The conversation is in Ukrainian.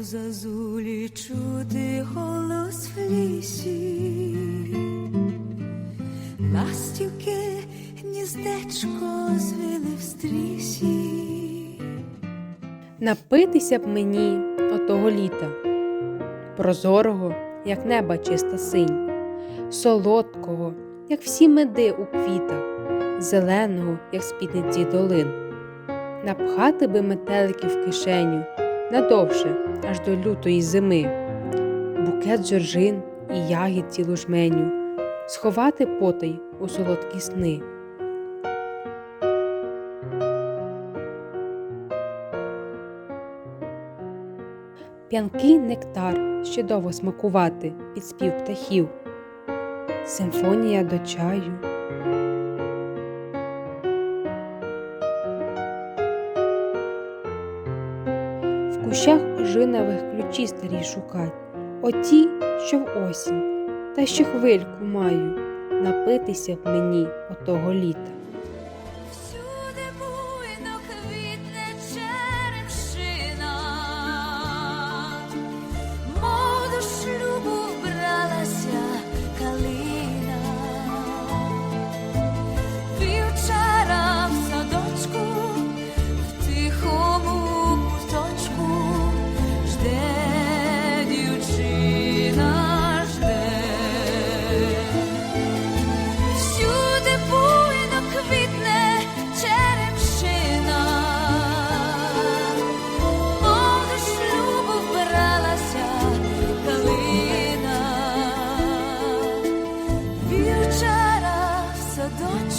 У зазулі чути голос в лісі, ластівки гніздечко звили в стрісі. Напитися б мені отого літа, прозорого, як неба чиста синь, солодкого, як всі меди у квітах, зеленого, як спідниці долин. Напхати би метеликів в кишеню надовше, аж до лютої зими, букет жоржин і ягід цілу жменю, сховати потай у солодкі сни. П'янкий нектар ще довго смакувати під спів птахів, симфонія до чаю. Кущах ожинавих ключі старі шукать, оті, що в осінь, та ще хвильку маю напитися б мені отого літа. В